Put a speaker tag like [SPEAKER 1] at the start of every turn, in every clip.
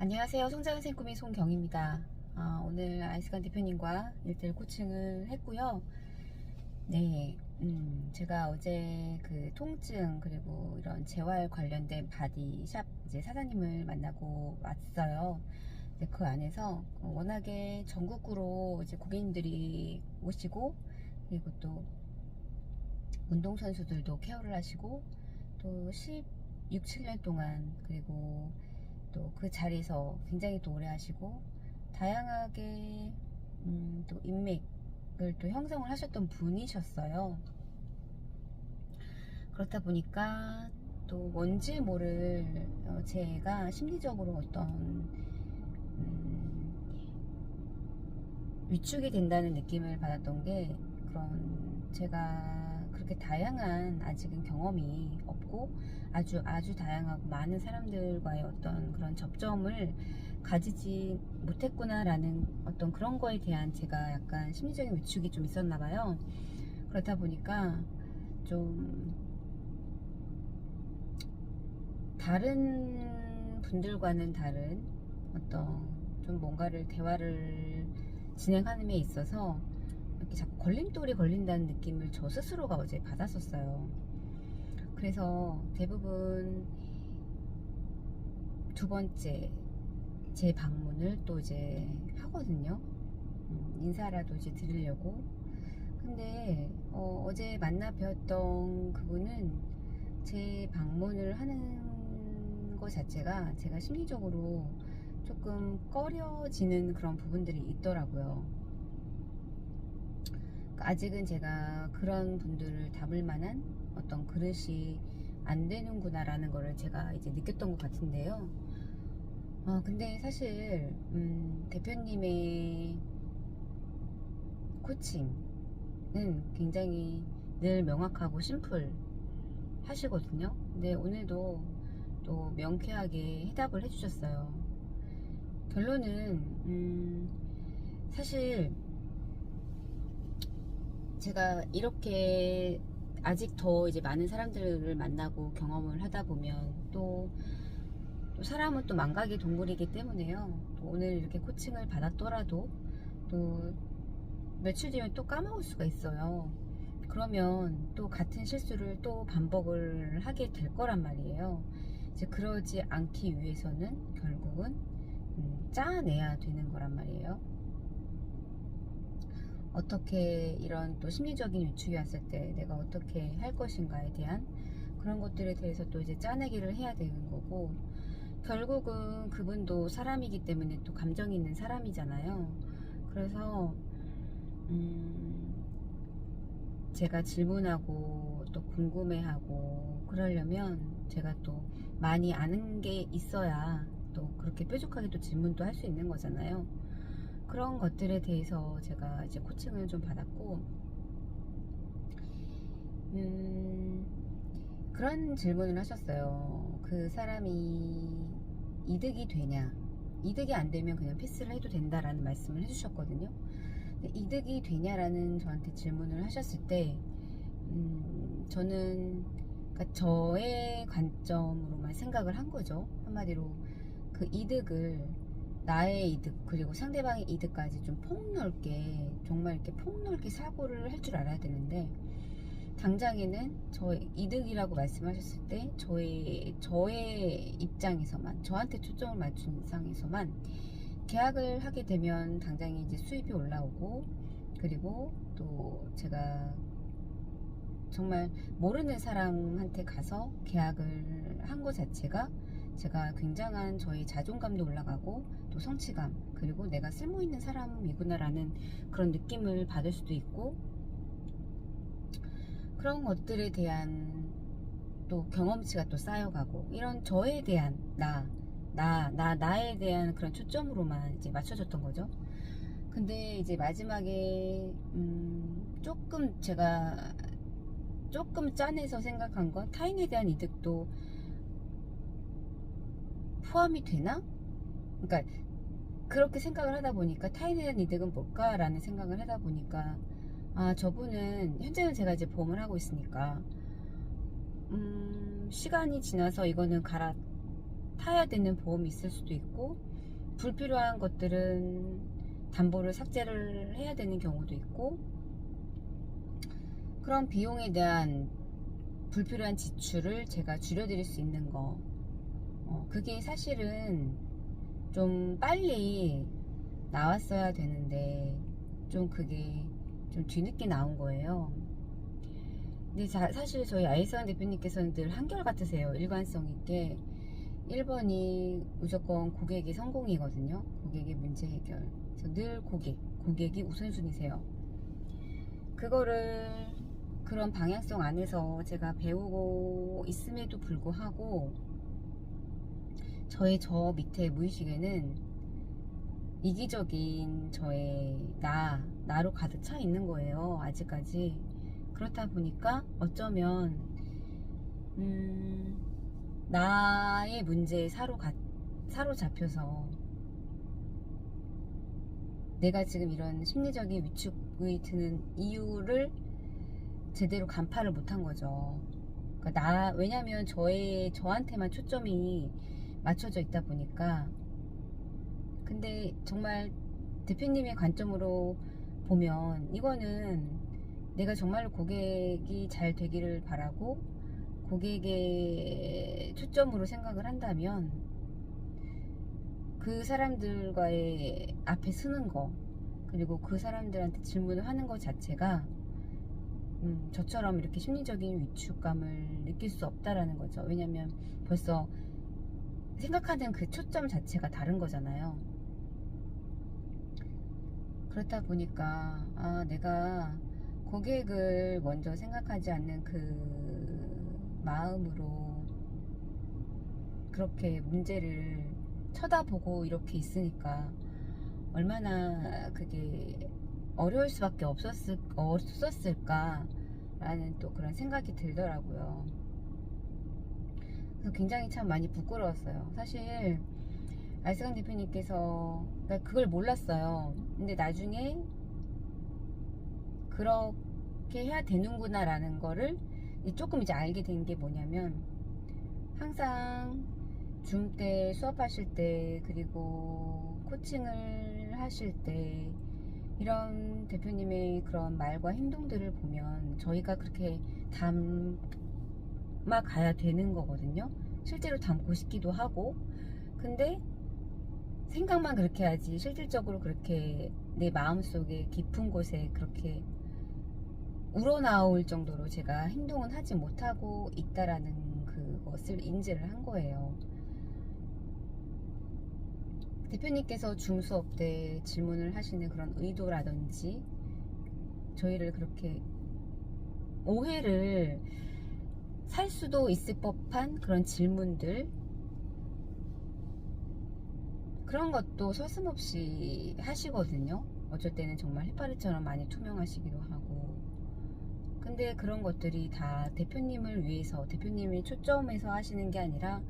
[SPEAKER 1] 안녕하세요. 송자연 생 꿈의 송경입니다. 아, 오늘 아이스간 대표님과 1대1 코칭을 했고요. 네, 음, 제가 어제 그 통증 그리고 이런 재활 관련된 바디샵 이제 사장님을 만나고 왔어요. 그 안에서 워낙에 전국구로 이제 고객님들이 오시고 그리고 또 운동선수들도 케어를 하시고 또 16, 7년 동안 그리고 또 그 자리에서 굉장히 또 오래 하시고 다양하게 음, 또 인맥을 또 형성을 하셨던 분이셨어요. 그렇다 보니까 또 뭔지 모를 어, 제가 심리적으로 어떤 음, 위축이 된다는 느낌을 받았던 게 그런 제가 그렇게 다양한 아직은 경험이 없고 아주 아주 다양하고 많은 사람들과의 어떤 그런 접점을 가지지 못했구나라는 어떤 그런 거에 대한 제가 약간 심리적인 위축이 좀 있었나 봐요. 그렇다 보니까 좀 다른 분들과는 다른 어떤 좀 뭔가를 대화를 진행하는 데 있어서 이렇게 자꾸 걸림돌이 걸린다는 느낌을 저 스스로가 어제 받았었어요. 그래서 대부분 두 번째 제 방문을 또 이제 하거든요. 음, 인사라도 이제 드리려고. 근데 어, 어제 만나 뵈었던 그분은 제 방문을 하는 것 자체가 제가 심리적으로 조금 꺼려지는 그런 부분들이 있더라고요. 아직은 제가 그런 분들을 담을 만한 어떤 그릇이 안 되는구나라는 거를 제가 이제 느꼈던 것 같은데요. 어, 근데 사실, 음, 대표님의 코칭은 굉장히 늘 명확하고 심플 하시거든요. 근데 오늘도 또 명쾌하게 해답을 해주셨어요. 결론은, 음, 사실, 제가 이렇게 아직 더 이제 많은 사람들을 만나고 경험을 하다 보면 또, 또 사람은 또 망각의 동물이기 때문에요. 또 오늘 이렇게 코칭을 받았더라도 또 며칠 뒤면 또 까먹을 수가 있어요. 그러면 또 같은 실수를 또 반복을 하게 될 거란 말이에요. 이제 그러지 않기 위해서는 결국은 음, 짜내야 되는 거란 말이에요. 어떻게 이런 또 심리적인 위축이 왔을 때 내가 어떻게 할 것인가에 대한 그런 것들에 대해서 또 이제 짜내기를 해야 되는 거고 결국은 그분도 사람이기 때문에 또 감정이 있는 사람이잖아요. 그래서 음 제가 질문하고 또 궁금해하고 그러려면 제가 또 많이 아는 게 있어야 또 그렇게 뾰족하게 또 질문도 할 수 있는 거잖아요. 그런 것들에 대해서 제가 이제 코칭을 좀 받았고, 음, 그런 질문을 하셨어요. 그 사람이 이득이 되냐? 이득이 안 되면 그냥 패스를 해도 된다라는 말씀을 해주셨거든요. 이득이 되냐라는 저한테 질문을 하셨을 때, 음, 저는, 그러니까 저의 관점으로만 생각을 한 거죠. 한마디로 그 이득을 나의 이득 그리고 상대방의 이득까지 좀 폭넓게 정말 이렇게 폭넓게 사고를 할 줄 알아야 되는데 당장에는 저의 이득이라고 말씀하셨을 때 저의 저의 입장에서만 저한테 초점을 맞춘 상에서만 계약을 하게 되면 당장에 이제 수입이 올라오고 그리고 또 제가 정말 모르는 사람한테 가서 계약을 한 것 자체가 제가 굉장한 저희 자존감도 올라가고 또 성취감 그리고 내가 쓸모 있는 사람이구나라는 그런 느낌을 받을 수도 있고 그런 것들에 대한 또 경험치가 또 쌓여가고 이런 저에 대한 나, 나, 나, 나에 대한 그런 초점으로만 이제 맞춰졌던 거죠. 근데 이제 마지막에 음 조금 제가 조금 짠해서 생각한 건 타인에 대한 이득도 포함이 되나? 그러니까 그렇게 생각을 하다 보니까 타인에 대한 이득은 뭘까라는 생각을 하다 보니까 아 저분은 현재는 제가 이제 보험을 하고 있으니까 음 시간이 지나서 이거는 갈아 타야 되는 보험이 있을 수도 있고 불필요한 것들은 담보를 삭제를 해야 되는 경우도 있고 그런 비용에 대한 불필요한 지출을 제가 줄여드릴 수 있는 거 어, 그게 사실은 좀 빨리 나왔어야 되는데 좀 그게 좀 뒤늦게 나온 거예요. 근데 자- 사실 저희 아이스원 대표님께서는 늘 한결 같으세요. 일관성 있게 1번이 무조건 고객의 성공이거든요. 고객의 문제 해결. 그래서 늘 고객, 고객이 우선순위세요. 그거를 그런 방향성 안에서 제가 배우고 있음에도 불구하고 저의 저 밑에 무의식에는 이기적인 저의 나, 나로 가득 차 있는 거예요. 아직까지. 그렇다 보니까 어쩌면, 음, 나의 문제에 사로가, 사로잡혀서 내가 지금 이런 심리적인 위축이 드는 이유를 제대로 간파를 못한 거죠. 그러니까 나, 왜냐면 저의, 저한테만 초점이 맞춰져 있다 보니까 근데 정말 대표님의 관점으로 보면 이거는 내가 정말로 고객이 잘 되기를 바라고 고객의 초점으로 생각을 한다면 그 사람들과의 앞에 서는 거 그리고 그 사람들한테 질문을 하는 것 자체가 음, 저처럼 이렇게 심리적인 위축감을 느낄 수 없다라는 거죠. 왜냐면 벌써 생각하는 그 초점 자체가 다른 거잖아요. 그렇다 보니까 아 내가 고객을 먼저 생각하지 않는 그 마음으로 그렇게 문제를 쳐다보고 이렇게 있으니까 얼마나 그게 어려울 수밖에 없었을, 없었을까라는 또 그런 생각이 들더라고요. 그래서 굉장히 참 많이 부끄러웠어요. 사실 알스강 대표님께서 그러니까 그걸 몰랐어요. 근데 나중에 그렇게 해야 되는구나라는 거를 조금 이제 알게 된 게 뭐냐면 항상 줌 때 수업하실 때 그리고 코칭을 하실 때 이런 대표님의 그런 말과 행동들을 보면 저희가 그렇게 담 아 가야 되는 거거든요. 실제로 담고 싶기도 하고 근데 생각만 그렇게 하지 실질적으로 그렇게 내 마음속에 깊은 곳에 그렇게 우러나올 정도로 제가 행동은 하지 못하고 있다라는 그것을 인지를 한 거예요. 대표님께서 줌 수업 때 질문을 하시는 그런 의도라든지 저희를 그렇게 오해를 살 수도 있을 법한 그런 질문들 그런 것도 서슴없이 하시거든요. 어쩔 때는 정말 해파리처럼 많이 투명하시기도 하고. 근데 그런 것들이 다 대표님을 위해서, 대표님이 초점에서 하시는 게 아니라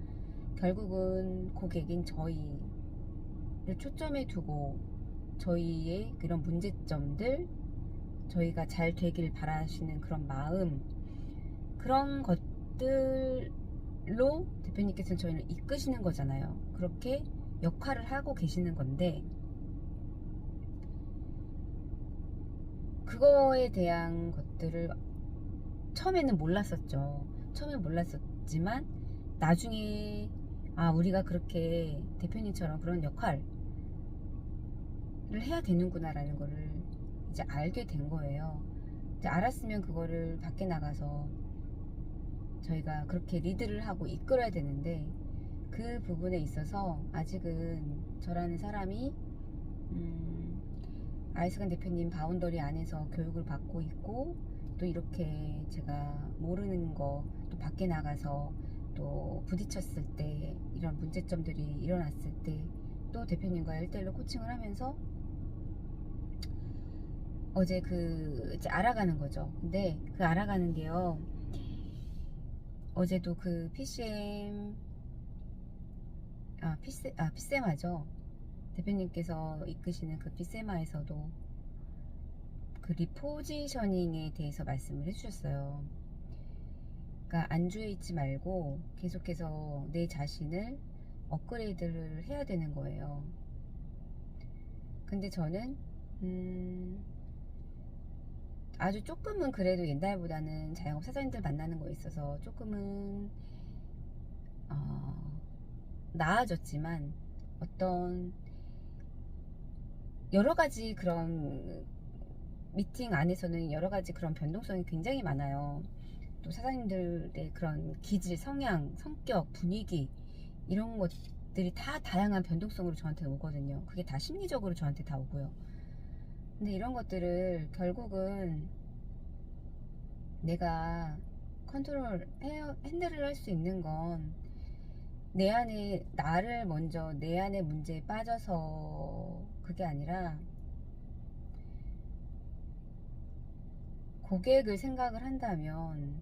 [SPEAKER 1] 결국은 고객인 저희를 초점에 두고 저희의 그런 문제점들, 저희가 잘 되길 바라시는 그런 마음, 그런 것 들로 대표님께서는 저희를 이끄시는 거잖아요. 그렇게 역할을 하고 계시는 건데 그거에 대한 것들을 처음에는 몰랐었죠. 처음에 몰랐었지만 나중에 아 우리가 그렇게 대표님처럼 그런 역할을 해야 되는구나라는 거를 이제 알게 된 거예요. 알았으면 그거를 밖에 나가서 저희가 그렇게 리드를 하고 이끌어야 되는데 그 부분에 있어서 아직은 저라는 사람이 음, 아이스간 대표님 바운더리 안에서 교육을 받고 있고 또 이렇게 제가 모르는 거 또 밖에 나가서 또 부딪혔을 때 이런 문제점들이 일어났을 때 또 대표님과 1대1로 코칭을 하면서 어제 그 알아가는 거죠. 근데 그 알아가는 게요. 어제도 그 PCM 아, 피세, 아, 피세마죠. 대표님께서 이끄시는 그 피세마에서도 그 리포지셔닝에 대해서 말씀을 해주셨어요. 그러니까 안주해 있지 말고 계속해서 내 자신을 업그레이드를 해야 되는 거예요. 근데 저는 음, 아주 조금은 그래도 옛날보다는 자영업 사장님들 만나는 거에 있어서 조금은 어, 나아졌지만 어떤 여러 가지 그런 미팅 안에서는 여러 가지 그런 변동성이 굉장히 많아요. 또 사장님들의 그런 기질, 성향, 성격, 분위기 이런 것들이 다 다양한 변동성으로 저한테 오거든요. 그게 다 심리적으로 저한테 다 오고요. 근데 이런 것들을 결국은 내가 컨트롤, 해- 핸들을 할 수 있는 건 내 안에 나를 먼저 내 안의 문제에 빠져서 그게 아니라 고객을 생각을 한다면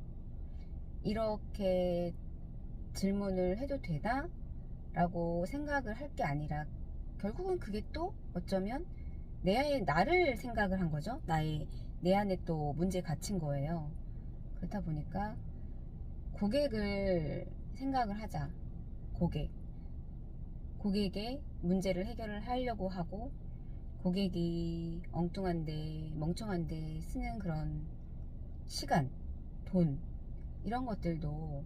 [SPEAKER 1] 이렇게 질문을 해도 되나? 라고 생각을 할 게 아니라 결국은 그게 또 어쩌면 내 나를 생각을 한 거죠. 나의 내 안에 또 문제 갇힌 거예요. 그렇다 보니까 고객을 생각을 하자. 고객. 고객의 문제를 해결을 하려고 하고 고객이 엉뚱한데 멍청한데 쓰는 그런 시간, 돈 이런 것들도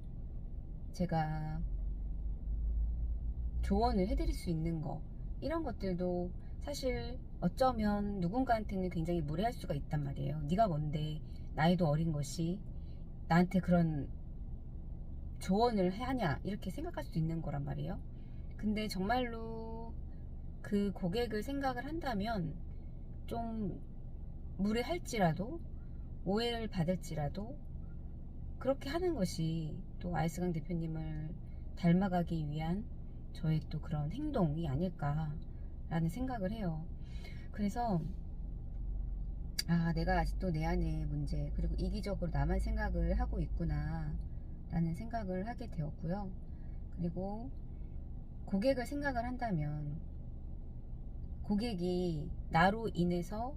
[SPEAKER 1] 제가 조언을 해드릴 수 있는 거 이런 것들도 사실 어쩌면 누군가한테는 굉장히 무례할 수가 있단 말이에요. 네가 뭔데 나이도 어린 것이 나한테 그런 조언을 하냐 이렇게 생각할 수도 있는 거란 말이에요. 근데 정말로 그 고객을 생각을 한다면 좀 무례할지라도 오해를 받을지라도 그렇게 하는 것이 또 아이스강 대표님을 닮아가기 위한 저의 또 그런 행동이 아닐까 라는 생각을 해요. 그래서 아 내가 아직도 내 안의 문제 그리고 이기적으로 나만 생각을 하고 있구나 라는 생각을 하게 되었고요. 그리고 고객을 생각을 한다면 고객이 나로 인해서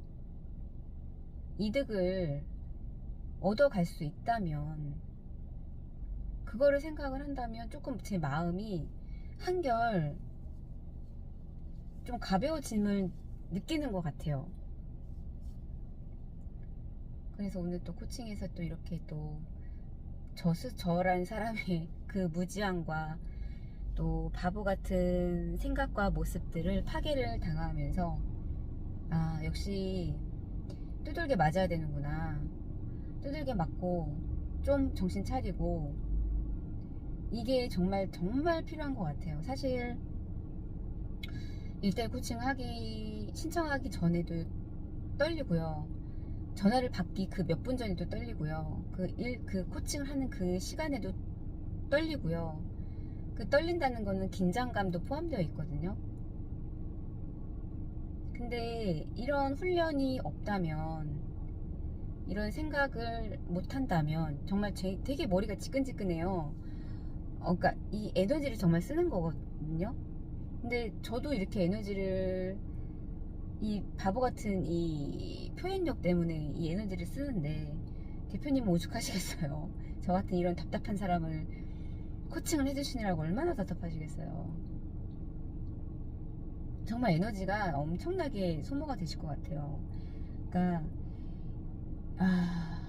[SPEAKER 1] 이득을 얻어갈 수 있다면 그거를 생각을 한다면 조금 제 마음이 한결 좀 가벼워짐을 느끼는 것 같아요. 그래서 오늘 또 코칭에서 또 이렇게 또 저스 저란 사람의 그 무지함과 또 바보 같은 생각과 모습들을 파괴를 당하면서 아 역시 두들겨 맞아야 되는구나 두들겨 맞고 좀 정신 차리고 이게 정말 정말 필요한 것 같아요 사실 일대 코칭 하기 신청하기 전에도 떨리고요 전화를 받기 그 몇 분 전에도 떨리고요 그 일 그 코칭을 하는 그 시간에도 떨리고요 그 떨린다는 거는 긴장감도 포함되어 있거든요. 근데 이런 훈련이 없다면, 이런 생각을 못 한다면, 정말 제, 되게 머리가 지끈지끈해요. 어, 그니까 이 에너지를 정말 쓰는 거거든요. 근데 저도 이렇게 에너지를, 이 바보 같은 이 표현력 때문에 이 에너지를 쓰는데, 대표님은 오죽하시겠어요. 저 같은 이런 답답한 사람을 코칭을 해주시느라고 얼마나 답답하시겠어요. 정말 에너지가 엄청나게 소모가 되실 것 같아요. 그러니까 아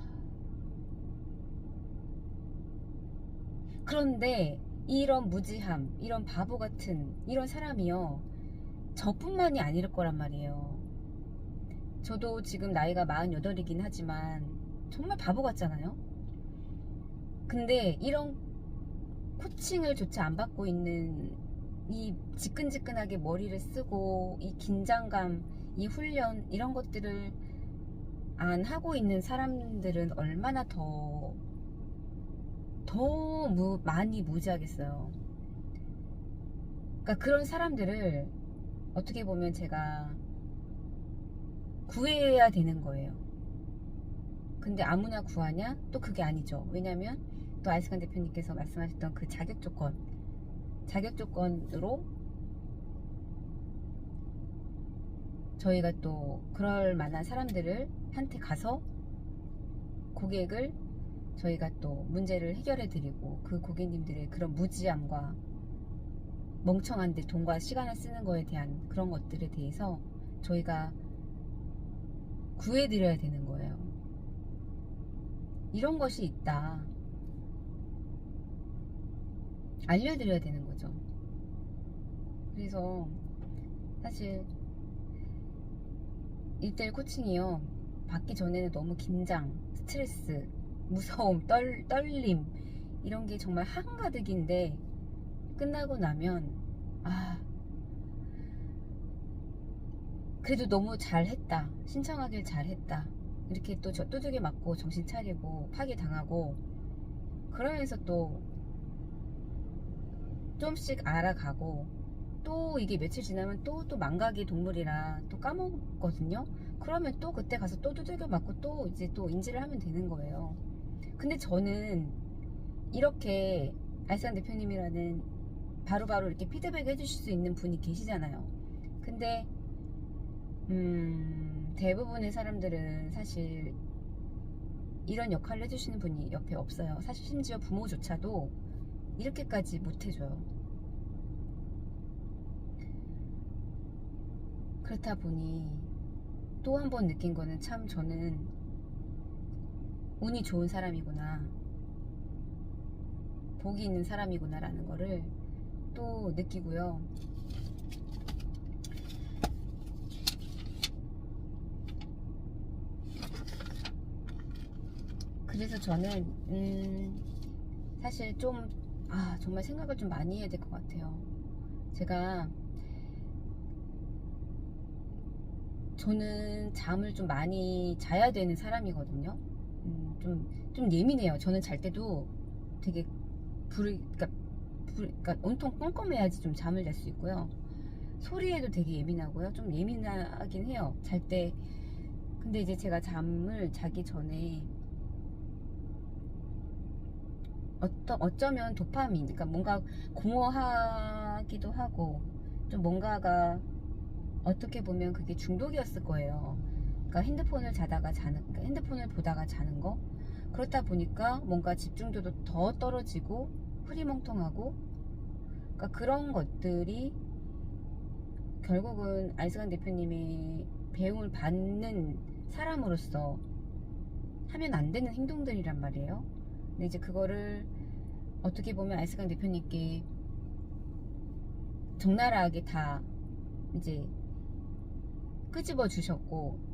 [SPEAKER 1] 그런데 이런 무지함, 이런 바보 같은 이런 사람이요 저뿐만이 아닐 거란 말이에요. 저도 지금 나이가 48이긴 하지만 정말 바보 같잖아요. 근데 이런 코칭을 조차 안 받고 있는 이 지끈지끈하게 머리를 쓰고 이 긴장감, 이 훈련 이런 것들을 안 하고 있는 사람들은 얼마나 더, 더 무, 많이 무지하겠어요. 그러니까 그런 사람들을 어떻게 보면 제가 구해야 되는 거예요. 근데 아무나 구하냐? 또 그게 아니죠. 왜냐면 또 아이스칸 대표님께서 말씀하셨던 그 자격 조건, 자격 조건으로 저희가 또 그럴 만한 사람들을 한테 가서 고객을 저희가 또 문제를 해결해 드리고 그 고객님들의 그런 무지함과 멍청한데 돈과 시간을 쓰는 거에 대한 그런 것들에 대해서 저희가 구해 드려야 되는 거예요. 이런 것이 있다. 알려드려야 되는 거죠. 그래서 사실 1대1 코칭이요. 받기 전에는 너무 긴장, 스트레스, 무서움, 떨, 떨림 이런 게 정말 한가득인데 끝나고 나면 아 그래도 너무 잘했다. 신청하길 잘했다. 이렇게 또 저 두들겨 맞고 정신 차리고 파괴 당하고 그러면서 또 좀씩 알아가고 또 이게 며칠 지나면 또또 망각의 동물이라 또 까먹거든요. 그러면 또 그때 가서 또 두들겨 맞고 또 이제 또 인지를 하면 되는 거예요 근데 저는 이렇게 알산 대표님이라는 바로 바로 이렇게 피드백 해주실 수 있는 분이 계시잖아요. 근데 음, 대부분의 사람들은 사실 이런 역할을 해주시는 분이 옆에 없어요. 사실 심지어 부모조차도 이렇게까지 못해줘요. 그렇다 보니 또 한 번 느낀 거는 참 저는 운이 좋은 사람이구나. 복이 있는 사람이구나라는 거를 또 느끼고요. 그래서 저는 음 사실 좀 아 정말 생각을 좀 많이 해야 될 것 같아요. 제가 저는 잠을 좀 많이 자야 되는 사람이거든요. 음, 좀, 좀 예민해요. 저는 잘 때도 되게 불, 그러니까 불, 그러니까 온통 껌껌해야지 좀 잠을 잘 수 있고요. 소리에도 되게 예민하고요. 좀 예민하긴 해요. 잘 때. 근데 이제 제가 잠을 자기 전에 어떠, 어쩌면 도파민, 그러니까 뭔가 공허하기도 하고 좀 뭔가가 어떻게 보면 그게 중독이었을 거예요. 그러니까 핸드폰을 자다가 자는, 그러니까 핸드폰을 보다가 자는 거. 그렇다 보니까 뭔가 집중도도 더 떨어지고 흐리멍텅하고 그러니까 그런 것들이 결국은 알스간 대표님의 배움을 받는 사람으로서 하면 안 되는 행동들이란 말이에요. 근데 이제 그거를 어떻게 보면 알스간 대표님께 적나라하게 다 이제 끄집어 주셨고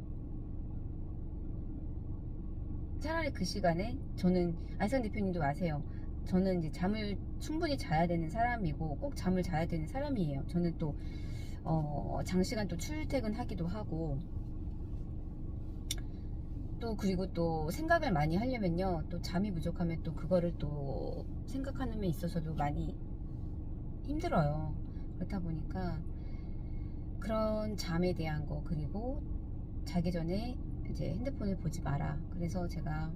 [SPEAKER 1] 차라리 그 시간에 저는 알스간 대표님도 아세요. 저는 이제 잠을 충분히 자야 되는 사람이고 꼭 잠을 자야 되는 사람이에요. 저는 또 어, 장시간 또 출퇴근하기도 하고 또 그리고 또 생각을 많이 하려면요 또 잠이 부족하면 또 그거를 또 생각하는 데 있어서도 많이 힘들어요. 그렇다 보니까 그런 잠에 대한 거 그리고 자기 전에 이제 핸드폰을 보지 마라. 그래서 제가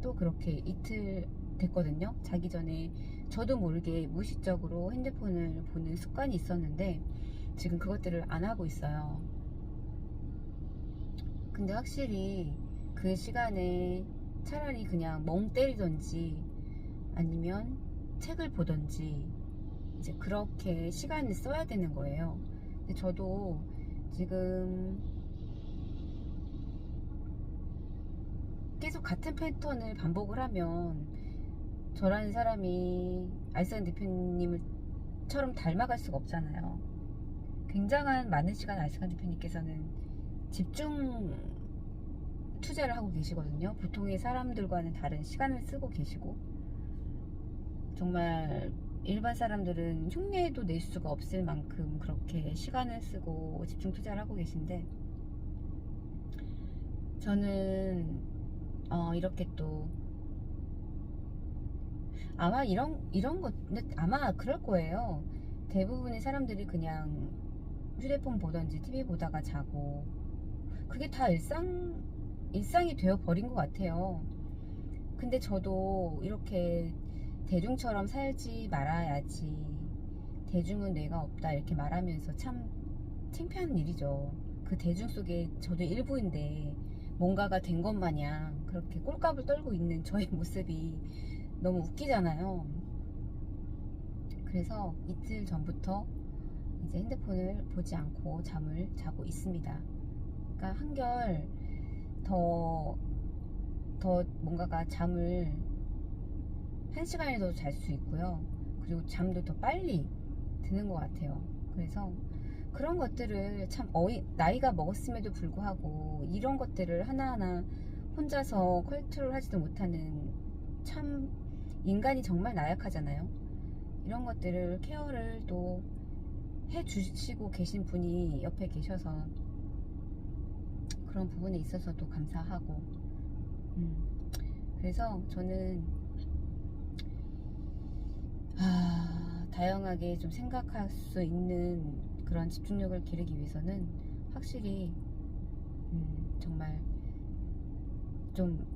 [SPEAKER 1] 또 그렇게 이틀 됐거든요. 자기 전에 저도 모르게 무의식적으로 핸드폰을 보는 습관이 있었는데 지금 그것들을 안 하고 있어요. 근데 확실히 그 시간에 차라리 그냥 멍 때리던지 아니면 책을 보던지 이제 그렇게 시간을 써야 되는 거예요. 근데 저도 지금 계속 같은 패턴을 반복을 하면 저라는 사람이 알선 대표님을처럼 닮아갈 수가 없잖아요. 굉장한 많은 시간 알스간 대표님께서는 집중 투자를 하고 계시거든요. 보통의 사람들과는 다른 시간을 쓰고 계시고 정말 일반 사람들은 흉내도 낼 수가 없을 만큼 그렇게 시간을 쓰고 집중 투자를 하고 계신데 저는 어, 이렇게 또 아마 이런 이런 것 아마 그럴 거예요. 대부분의 사람들이 그냥 휴대폰 보던지 TV 보다가 자고 그게 다 일상 일상이 되어 버린 것 같아요. 근데 저도 이렇게 대중처럼 살지 말아야지. 대중은 뇌가 없다 이렇게 말하면서 참 창피한 일이죠. 그 대중 속에 저도 일부인데 뭔가가 된 것 마냥 그렇게 꼴값을 떨고 있는 저의 모습이 너무 웃기잖아요. 그래서 이틀 전부터 이제 핸드폰을 보지 않고 잠을 자고 있습니다. 그러니까 한결 더, 더 뭔가가 잠을 한 시간이라도 잘 수 있고요. 그리고 잠도 더 빨리 드는 것 같아요. 그래서 그런 것들을 참 어이, 나이가 먹었음에도 불구하고 이런 것들을 하나하나 혼자서 컨트롤 하지도 못하는 참 인간이 정말 나약하잖아요. 이런 것들을 케어를 또 해주시고 계신 분이 옆에 계셔서 그런 부분에 있어서도 감사하고 음, 그래서 저는 아, 다양하게 좀 생각할 수 있는 그런 집중력을 기르기 위해서는 확실히 음, 정말 좀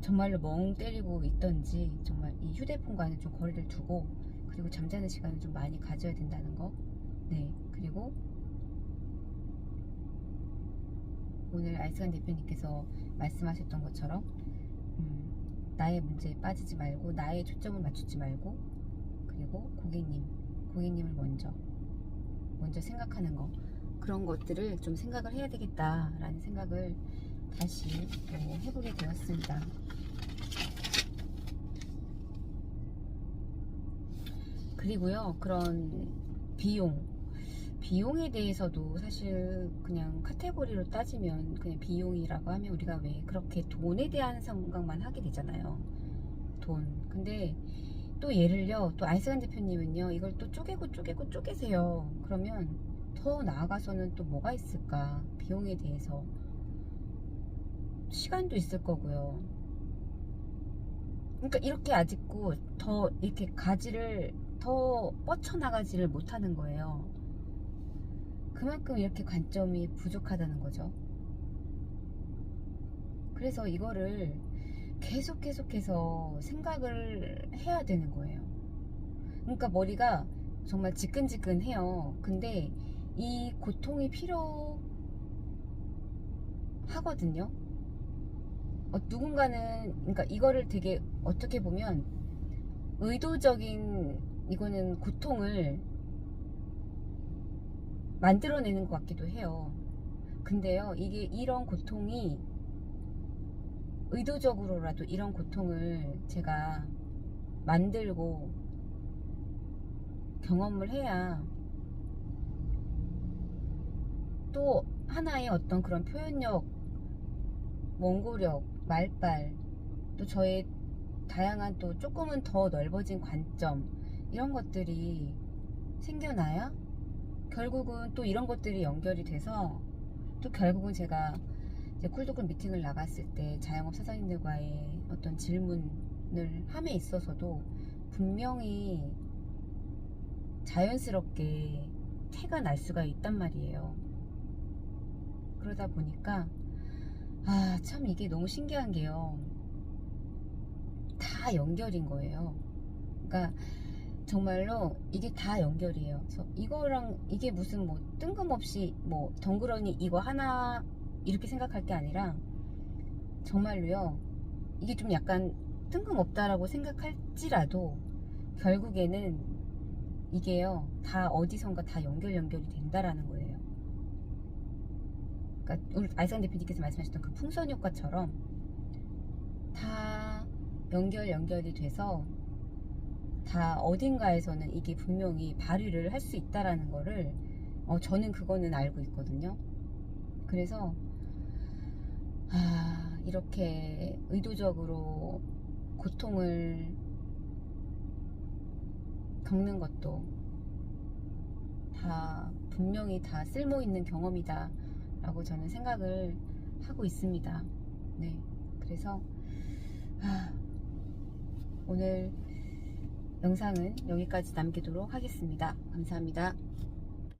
[SPEAKER 1] 정말로 멍 때리고 있던지 정말 이 휴대폰과는 좀 거리를 두고 그리고 잠자는 시간을 좀 많이 가져야 된다는 거. 네. 그리고 오늘 알스간 대표님께서 말씀하셨던 것처럼 음, 나의 문제에 빠지지 말고 나의 초점을 맞추지 말고 그리고 고객님, 고객님을 먼저 먼저 생각하는 거 그런 것들을 좀 생각을 해야 되겠다라는 생각을 다시 또 해보게 되었습니다. 그리고요, 그런 비용, 비용에 대해서도 사실 그냥 카테고리로 따지면 그냥 비용이라고 하면 우리가 왜 그렇게 돈에 대한 생각만 하게 되잖아요. 돈. 근데 또 예를요, 또 알스간 대표님은요, 이걸 또 쪼개고 쪼개고 쪼개세요. 그러면 더 나아가서는 또 뭐가 있을까? 비용에 대해서. 시간도 있을 거고요. 그러니까 이렇게 아직고 더 이렇게 가지를 더 뻗쳐나가지를 못하는 거예요. 그만큼 이렇게 관점이 부족하다는 거죠. 그래서 이거를 계속 계속해서 생각을 해야 되는 거예요. 그러니까 머리가 정말 지끈지끈해요. 근데 이 고통이 필요 하거든요. 어, 누군가는 그러니까 이거를 되게 어떻게 보면 의도적인 이거는 고통을 만들어내는 것 같기도 해요. 근데요, 이게 이런 고통이 의도적으로라도 이런 고통을 제가 만들고 경험을 해야 또 하나의 어떤 그런 표현력, 원고력, 말빨, 또 저의 다양한 또 조금은 더 넓어진 관점, 이런 것들이 생겨나야 결국은 또 이런 것들이 연결이 돼서 또 결국은 제가 이제 쿨도쿨 미팅을 나갔을 때 자영업 사장님들과의 어떤 질문을 함에 있어서도 분명히 자연스럽게 태가 날 수가 있단 말이에요. 그러다 보니까 아, 참 이게 너무 신기한 게요. 다 연결인 거예요. 그러니까 정말로 이게 다 연결이에요. 그래서 이거랑 이게 무슨 뭐 뜬금없이 뭐 덩그러니 이거 하나 이렇게 생각할 게 아니라 정말로요. 이게 좀 약간 뜬금없다라고 생각할지라도 결국에는 이게요. 다 어디선가 다 연결 연결이 된다라는 거예요. 그러니까 우리 알산 대표님께서 말씀하셨던 그 풍선 효과처럼 다 연결 연결이 돼서 다 어딘가에서는 이게 분명히 발휘를 할 수 있다라는 거를 어, 저는 그거는 알고 있거든요. 그래서 아, 이렇게 의도적으로 고통을 겪는 것도 다 분명히 다 쓸모 있는 경험이다 라고 저는 생각을 하고 있습니다. 네. 그래서 아, 오늘 영상은 여기까지 남기도록 하겠습니다. 감사합니다.